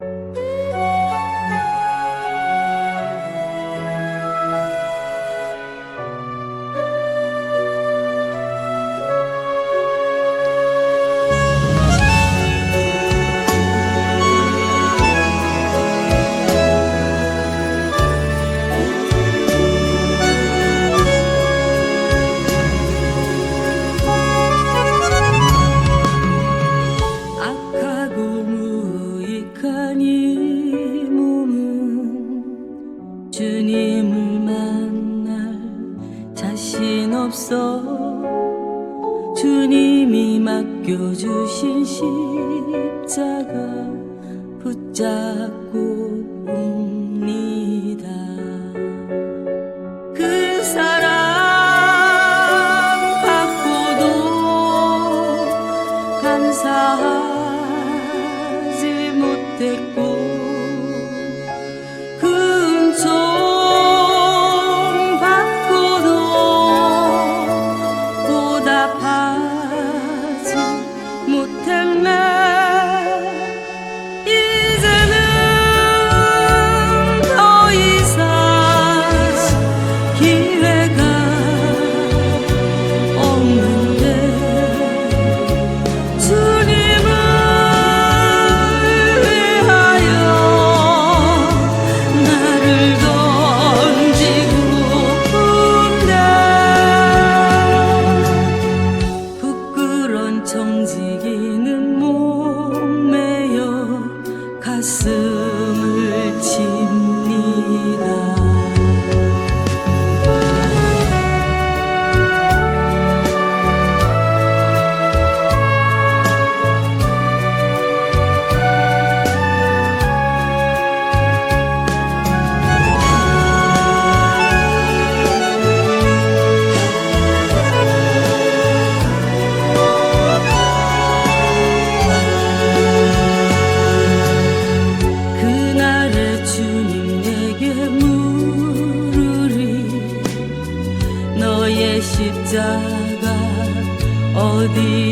嗯。 주님을 만날 자신 없어. 주님이 맡겨주신 십자가 붙잡고 Oh, dear.